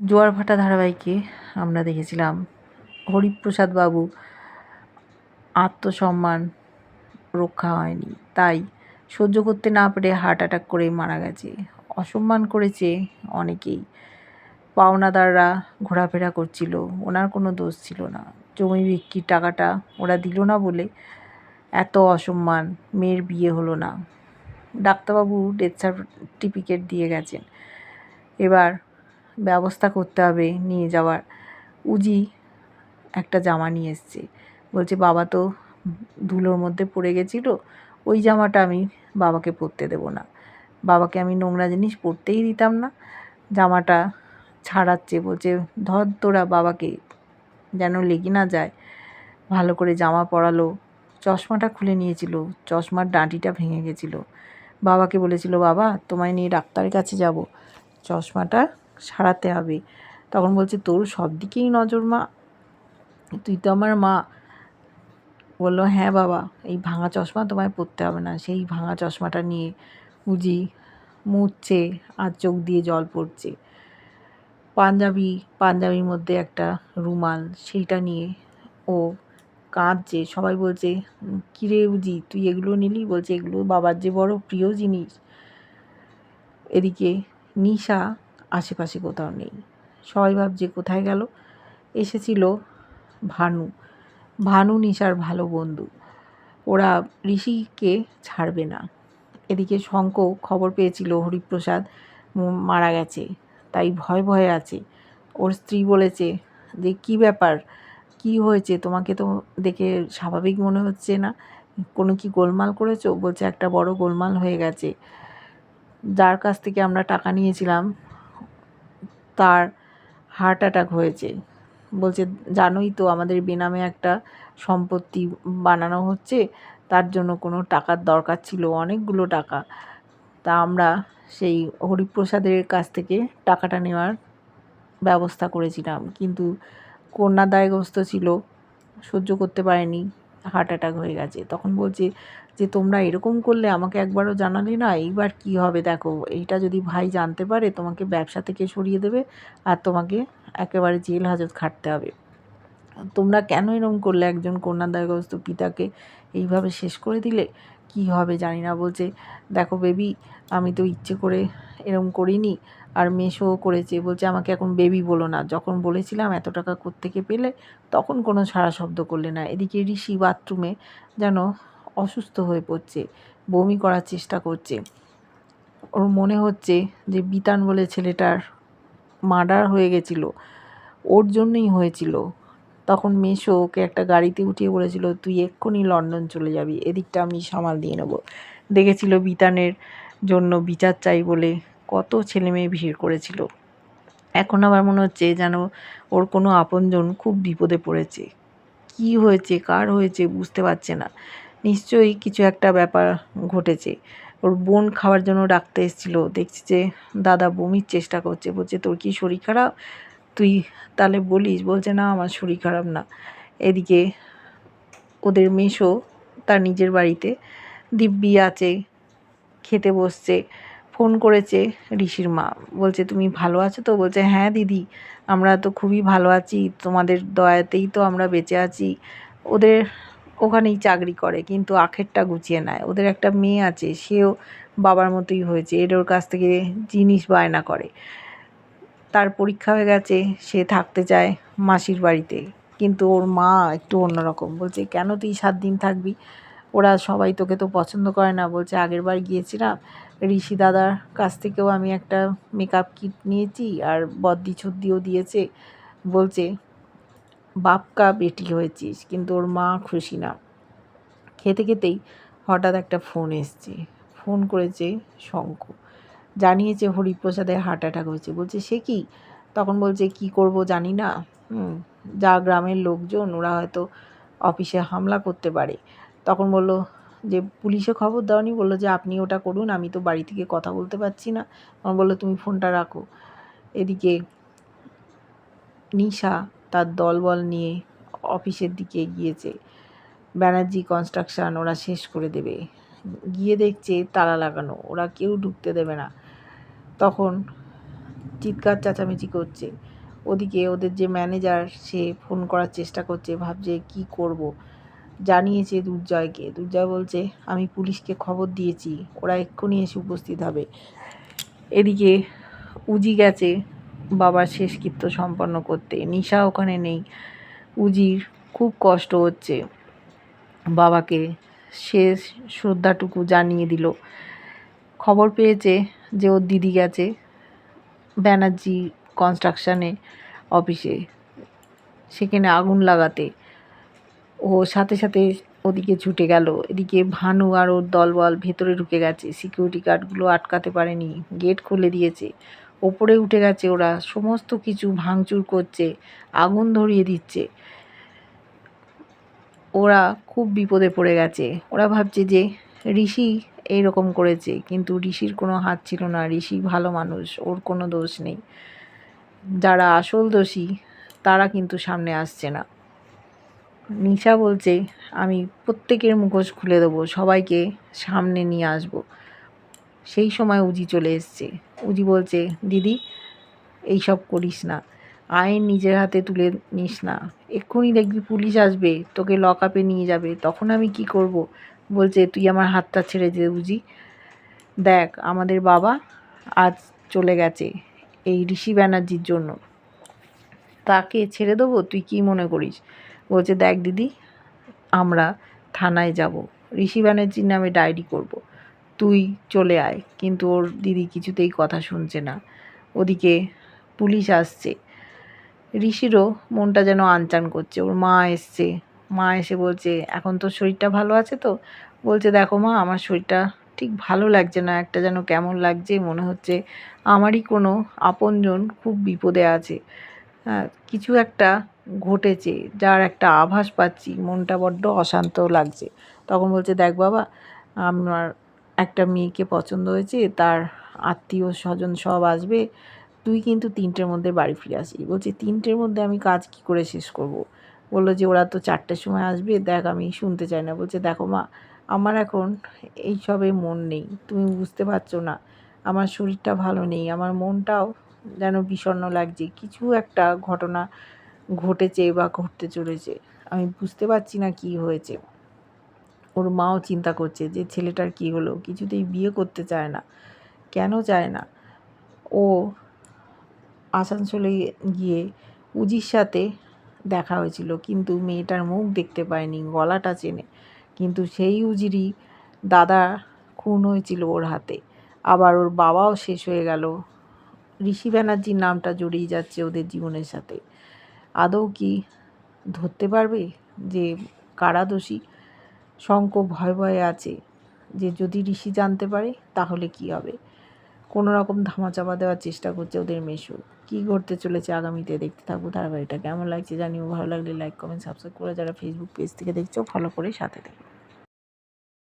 জোয়ার ভাটা ধারাবাহিকে আমরা দেখেছিলাম। হরিপ্রসাদ বাবু আত্মসম্মান রক্ষা হয়নি। তাই সহ্য করতে না পেরে হার্ট অ্যাটাক করে মারা গেছে। অসম্মান করেছে অনেকেই। পাওনাদাররা ঘোরাফেরা করছিল, ওনার কোনো দোষ ছিল না। জমি বিক্রির টাকাটা ওরা দিল না বলে এত অসম্মান, মেয়ের বিয়ে হলো না। ডাক্তারবাবু ডেথ সার্টিফিকেট দিয়ে গেছেন। এবার ব্যবস্থা করতে হবে নিয়ে যাওয়ার। উজি একটা জামা নিয়ে এসছে। বলছে, বাবা তো ধুলোর মধ্যে পড়ে গেছিল, ওই জামাটা আমি বাবাকে পরতে দেবো না। বাবাকে আমি নোংরা জিনিস পরতেই দিতাম না। জামাটা ছাড়াচ্ছে। বলছে, ধর তোরা বাবাকে, যেন লেগে না যায়। ভালো করে জামা পরালো, চশমাটা খুলে নিয়েছিল, চশমার ডাঁটিটা ভেঙে গেছিল। বাবাকে বলেছিল, বাবা, তোমায় নিয়ে ডাক্তারের কাছে যাব। চশমাটা সারাতে হবে। তখন বলছে, তোর সব দিকেই নজর মা। তুই তো আমার মা। বলল হ্যাঁ বাবা, এই ভাঙা চশমা তোমায় পরতে হবে না। সেই ভাঙা চশমাটা নিয়ে উজি মুছছে, আর চোখ দিয়ে জল পড়ছে। পাঞ্জাবি, পাঞ্জাবির মধ্যে একটা রুমাল, সেইটা নিয়ে ও কাঁদছে। সবাই বলছে কিরে উজি তুই এগুলো নিলি? বলছে, এগুলো বাবার যে বড় প্রিয় জিনিস। এদিকে নিশা আশেপাশে কোথাও নেই। সবাই ভাবছে কোথায় গেল? এসেছিল ভানু। ভানু নিশার ভালো বন্ধু। ওরা ঋষিকে ছাড়বে না। এদিকে শঙ্খ খবর পেয়েছিল হরিপ্রসাদ মারা গেছে। তাই ভয় ভয়ে আছে। ওর স্ত্রী বলেছে যে কি ব্যাপার? কি হয়েছে? তোমাকে তো দেখে স্বাভাবিক মনে হচ্ছে না। কোনো কি গোলমাল করেছ? বলছে, একটা বড় গোলমাল হয়ে গেছে। যার কাছ থেকে আমরা টাকা নিয়েছিলাম তার হার্ট অ্যাটাক হয়েছে। বলছে, জানোই তো আমাদের বেনামে একটা সম্পত্তি বানানো হচ্ছে, তার জন্য কোনো টাকার দরকার ছিল, অনেকগুলো টাকা। তা আমরা সেই হরিপ্রসাদের কাছ থেকে টাকাটা নেওয়ার ব্যবস্থা করেছিলাম। কিন্তু কন্যা দায়গ্রস্ত ছিল, সহ্য করতে পারেনি। হার্ট অ্যাটাক হয়ে গেছে। তখন বলছে যে, তোমরা এরকম করলে আমাকে একবারও জানালে না, এইবার কি হবে দেখো, এইটা যদি ভাই জানতে পারে, তোমাকে ব্যবসা থেকে সরিয়ে দেবে আর তোমাকে একেবারে জেল হাজত খাটতে হবে। তোমরা কেন এরকম করলে একজন কন্যা কন্যাদায়গ্রস্ত পিতাকে? এইভাবে শেষ করে দিলে কি হবে জানি না। বলছে, দেখো বেবি আমি তো ইচ্ছে করে এরকম করিনি, আর মেশোও করেছে। বলছে, আমাকে এখন বেবি বলো না। যখন বলেছিলাম এত টাকা কোত্থেকে পেলে, তখন কোনো সারা শব্দ করলে না। এদিকে ঋষি বাথরুমে যেন অসুস্থ হয়ে পড়ছে, বমি করার চেষ্টা করছে। ওর মনে হচ্ছে যে বিতান বলে ছেলেটার মার্ডার হয়ে গেছিল, ওর জন্যই হয়েছিল। তখন মেশো ওকে একটা গাড়িতে উঠিয়ে বলেছিল, তুই এক্ষুনি লন্ডন চলে যাবি, এদিকটা আমি সামাল দিয়ে নেব। দেখেছিল বিতানের জন্য বিচার চাই বলে কত ছেলে মেয়ে ভিড় করেছিল। এখন আবার মনে হচ্ছে যেন ওর কোনো আপনজন খুব বিপদে পড়েছে। কি হয়েছে, কার হয়েছে বুঝতে পারছে না। নিশ্চয়ই কিছু একটা ব্যাপার ঘটেছে। ওর বোন খাওয়ার জন্য ডাকতে এসেছিল। দেখছি যে দাদা বমির চেষ্টা করছে। বলছে, তোর কি শরীর খারাপ? তুই তাহলে বলিস, বলছে, না, আমার শরীর খারাপ না। এদিকে ওদের মেশো তার নিজের বাড়িতে দিব্যি আছে, খেতে বসছে, ফোন করেছে ঋষির মা, বলছে, তুমি ভালো আছো তো? বলছে হ্যাঁ দিদি, আমরা তো খুবই ভালো আছি, তোমাদের দয়াতেই তো আমরা বেঁচে আছি। ওদের ওখানেই চাকরি করে, কিন্তু আখেরটা গুছিয়ে নেয়। ওদের একটা মেয়ে আছে, সেও বাবার মতোই হয়েছে, এর ওর কাছ থেকে জিনিস বায়না করে। তার পরীক্ষা হয়ে গেছে, সে থাকতে চায় মাসির বাড়িতে। কিন্তু ওর মা একটু অন্যরকম, বলছে, কেন তুই সাত দিন থাকবি? ওরা সবাই তোকে তো পছন্দ করে না। বলছে, আগের বার গিয়েছিলাম, ঋষি দাদার কাছ থেকেও আমি একটা মেকআপ কিট নিয়েছি আর বদ্দি ছদ্দিও দিয়েছে। বলছে, বাপকা বেটি হয়েছিস, কিন্তু ওর মা খুশি না। খেতে খেতেই হঠাৎ একটা ফোন এসছে, ফোন করেছে শঙ্খ জানিয়েছে হরিপ্রসাদের হার্ট অ্যাটাক হয়েছে। বলছে, সে কি? তখন বলছে, কি করব জানি না। যা গ্রামের লোকজন, ওরা হয়তো অফিসে হামলা করতে পারে। তখন বলল যে, পুলিশে খবর দাওনি? বলল যে, আপনি ওটা করুন, আমি তো বাড়ি থেকে কথা বলতে পারছি না। তখন বলল, তুমি ফোনটা রাখো। এদিকে নিশা তার দলবল নিয়ে অফিসের দিকে গিয়েছে। ব্যানার্জি কনস্ট্রাকশান ওরা শেষ করে দেবে। গিয়ে দেখছে তালা লাগানো, ওরা কেউ ঢুকতে দেবে না। তখন চিৎকার চেঁচামেচি করছে। ওদিকে ওদের যে ম্যানেজার সে ফোন করার চেষ্টা করছে, ভাবছে কি করব। জানিয়েছে দুর্জয়কে। দুর্জয় বলছে, আমি পুলিশকে খবর দিয়েছি, ওরা এক্ষুনি এসে উপস্থিত হবে। এদিকে উজি গেছে বাবার শেষকৃত্য সম্পন্ন করতে। নিশা ওখানে নেই। উজির খুব কষ্ট হচ্ছে। বাবাকে শেষ শ্রদ্ধাটুকু জানিয়ে দিল। খবর পেয়েছে যে ওর দিদি গেছে ব্যানার্জি কনস্ট্রাকশানে অফিসে সেখানে আগুন লাগাতে। ও সাথে সাথে ওদিকে ছুটে গেল। এদিকে ভানু আর ওর দলবল ভেতরে ঢুকে গেছে। সিকিউরিটি গার্ডগুলো আটকাতে পারেনি। গেট খুলে দিয়েছে। ওপরে উঠে গেছে ওরা। সমস্ত কিছু ভাঙচুর করছে। আগুন ধরিয়ে দিচ্ছে। ওরা খুব বিপদে পড়ে গেছে। ওরা ভাবছে যে, ঋষি এইরকম করেছে। কিন্তু ঋষির কোনো হাত ছিল না। ঋষি ভালো মানুষ, ওর কোনো দোষ নেই। যারা আসল দোষী, তারা কিন্তু সামনে আসছে না। নিশা বলছে, আমি প্রত্যেকের মুখোশ খুলে দেবো, সবাইকে সামনে নিয়ে আসব। সেই সময় উজি চলে এসছে। উজি বলছে, দিদি, এইসব করিস না। আইন নিজের হাতে তুলে নিস না। এক্ষুনি দেখবি পুলিশ আসবে, তোকে লক আপে নিয়ে যাবে। তখন আমি কি করব? বলছে, তুই আমার হাতটা ছেড়ে দে বুঝি। দেখ, আমাদের বাবা আজ চলে গেছে এই ঋষি ব্যানার্জির জন্য। তাকে ছেড়ে দেবো? তুই কি মনে করিস? বলছে, দেখ দিদি, আমরা থানায় যাব। ঋষি ব্যানার্জির নামে ডায়েরি করব। তুই চলে আয়। কিন্তু ওর দিদি কিছুতেই কথা শুনছে না। ওদিকে পুলিশ আসছে। ঋষিরও মনটা যেন আনচান করছে। ওর মা এসছে। মা এসে বলছে, এখন তোর শরীরটা ভালো আছে তো? বলছে, দেখো মা, আমার শরীরটা ঠিক ভালো লাগছে না, একটা যেন কেমন লাগছে, মনে হচ্ছে আমারই কোনো আপনজন খুব বিপদে আছে। কিছু একটা ঘটেছে, যার একটা আভাস পাচ্ছি, মনটা বড্ড অশান্ত লাগছে। তখন বলছে, দেখ বাবা, আমার একটা মেয়েকে পছন্দ হয়েছে, তার আত্মীয় স্বজন সব আসবে, তুই কিন্তু তিনটের মধ্যে বাড়ি ফিরে আসি বলছি, তিনটের মধ্যে আমি কাজ কি করে শেষ করব। বলল যে ওরা তো চারটের সময় আসবে, দেখ আমি শুনতে চাই না। বলছে, দেখো মা, আমার এখন এইসবে মন নেই, তুমি বুঝতে পারছ না, আমার শরীরটা ভালো নেই, আমার মনটাও যেন বিষণ্ণ লাগছে, কিছু একটা ঘটনা ঘটেছে বা ঘটতে চলেছে, আমি বুঝতে পারছি না কি হয়েছে। ওর মাও চিন্তা করছে যে ছেলেটার কি হলো, কিছুতেই বিয়ে করতে চায় না, কেন চায় না? ও আসানসোলে গিয়ে উজির সাথে দেখা হয়েছিল। কিন্তু মেয়েটার মুখ দেখতে পায়নি, গলাটা চেনে। কিন্তু সেই উজিরি দাদা খুন হয়েছিল ওর হাতে। আবার ওর বাবাও শেষ হয়ে গেল। ঋষি ব্যানার্জির নামটা জড়িয়ে যাচ্ছে ওদের জীবনের সাথে। আদৌ কি ধরতে পারবে যে কারা দোষী? শঙ্ক ভয় ভয়ে আছে যে যদি ঋষি জানতে পারে, তাহলে কি হবে? কোনো রকম ধামাচাপা দেওয়ার চেষ্টা করছে ওদের মেশু কী ঘটতে চলেছে আগামীতে দেখতে থাকব ধারাবাহিকটা। কেমন লাগছে জানিও, ভালো লাগলে লাইক কমেন্ট সাবস্ক্রাইব করে যারা ফেসবুক পেজ থেকে দেখছ ফলো করে সাথে দেখো